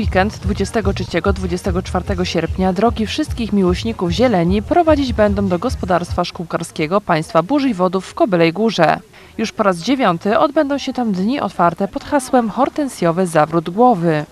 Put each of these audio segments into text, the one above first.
weekend 23-24 sierpnia drogi wszystkich miłośników zieleni prowadzić będą do gospodarstwa szkółkarskiego państwa Burzy i Wodów w Kobylej Górze. Już po raz dziewiąty odbędą się tam dni otwarte pod hasłem Hortensjowy zawrót głowy.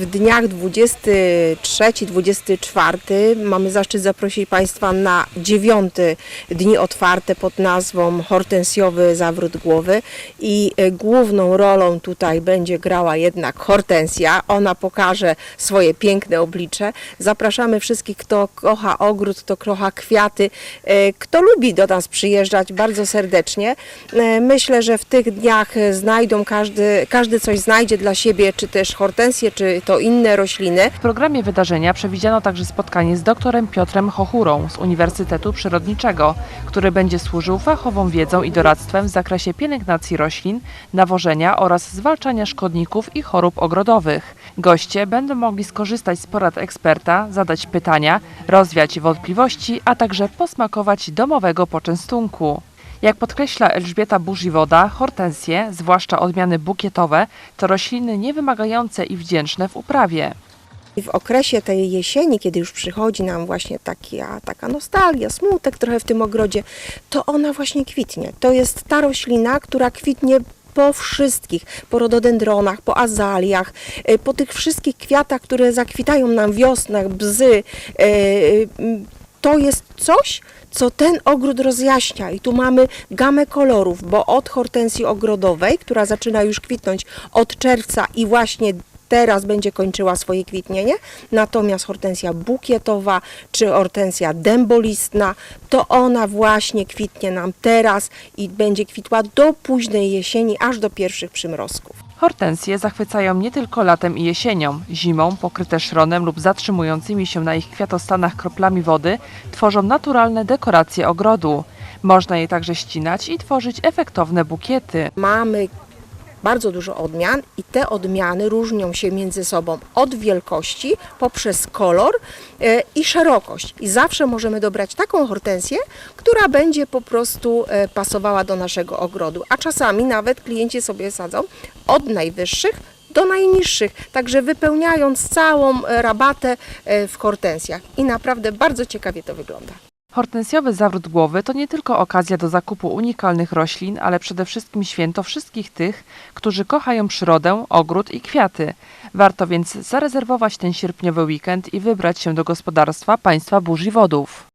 W dniach 23-24 mamy zaszczyt zaprosić Państwa na dziewiąty dni otwarte pod nazwą Hortensjowy Zawrót Głowy i e, główną rolą tutaj będzie grała jednak Hortensja. Ona pokaże swoje piękne oblicze. Zapraszamy wszystkich, kto kocha ogród, kto kocha kwiaty, e, kto lubi do nas przyjeżdżać bardzo serdecznie. E, Myślę, że w tych dniach znajdą każdy, każdy coś znajdzie dla siebie, czy też hortensje, czy to inne rośliny. W programie wydarzenia przewidziano także spotkanie z doktorem Piotrem Chochurą z Uniwersytetu Przyrodniczego, który będzie służył fachową wiedzą i doradztwem w zakresie pielęgnacji roślin, nawożenia oraz zwalczania szkodników i chorób ogrodowych. Goście będą mogli skorzystać z porad eksperta, zadać pytania, rozwiać wątpliwości, a także posmakować domowego poczęstunku. Jak podkreśla Elżbieta Burziwoda, hortensje, zwłaszcza odmiany bukietowe, to rośliny niewymagające i wdzięczne w uprawie. I w okresie tej jesieni, kiedy już przychodzi nam właśnie taka, taka nostalgia, smutek trochę w tym ogrodzie, to ona właśnie kwitnie. To jest ta roślina, która kwitnie po wszystkich, po rododendronach, po azaliach, e, po tych wszystkich kwiatach, które zakwitają nam wiosnach, bzy. To jest coś, co ten ogród rozjaśnia. I tu mamy gamę kolorów, bo od hortensji ogrodowej, która zaczyna już kwitnąć od czerwca i właśnie teraz będzie kończyła swoje kwitnienie, natomiast hortensja bukietowa czy hortensja dębolistna, to ona właśnie kwitnie nam teraz i będzie kwitła do późnej jesieni, aż do pierwszych przymrozków. Hortensje zachwycają nie tylko latem i jesienią. Zimą, pokryte szronem lub zatrzymującymi się na ich kwiatostanach kroplami wody, tworzą naturalne dekoracje ogrodu. Można je także ścinać i tworzyć efektowne bukiety. Mamy bardzo dużo odmian i te odmiany różnią się między sobą od wielkości poprzez kolor e, i szerokość. I zawsze możemy dobrać taką hortensję, która będzie po prostu e, pasowała do naszego ogrodu. A czasami nawet klienci sobie sadzą od najwyższych do najniższych, także wypełniając całą e, rabatę w hortensjach. I naprawdę bardzo ciekawie to wygląda. Hortensjowy zawrót głowy to nie tylko okazja do zakupu unikalnych roślin, ale przede wszystkim święto wszystkich tych, którzy kochają przyrodę, ogród i kwiaty. Warto więc zarezerwować ten sierpniowy weekend i wybrać się do gospodarstwa państwa Burzy Wodów.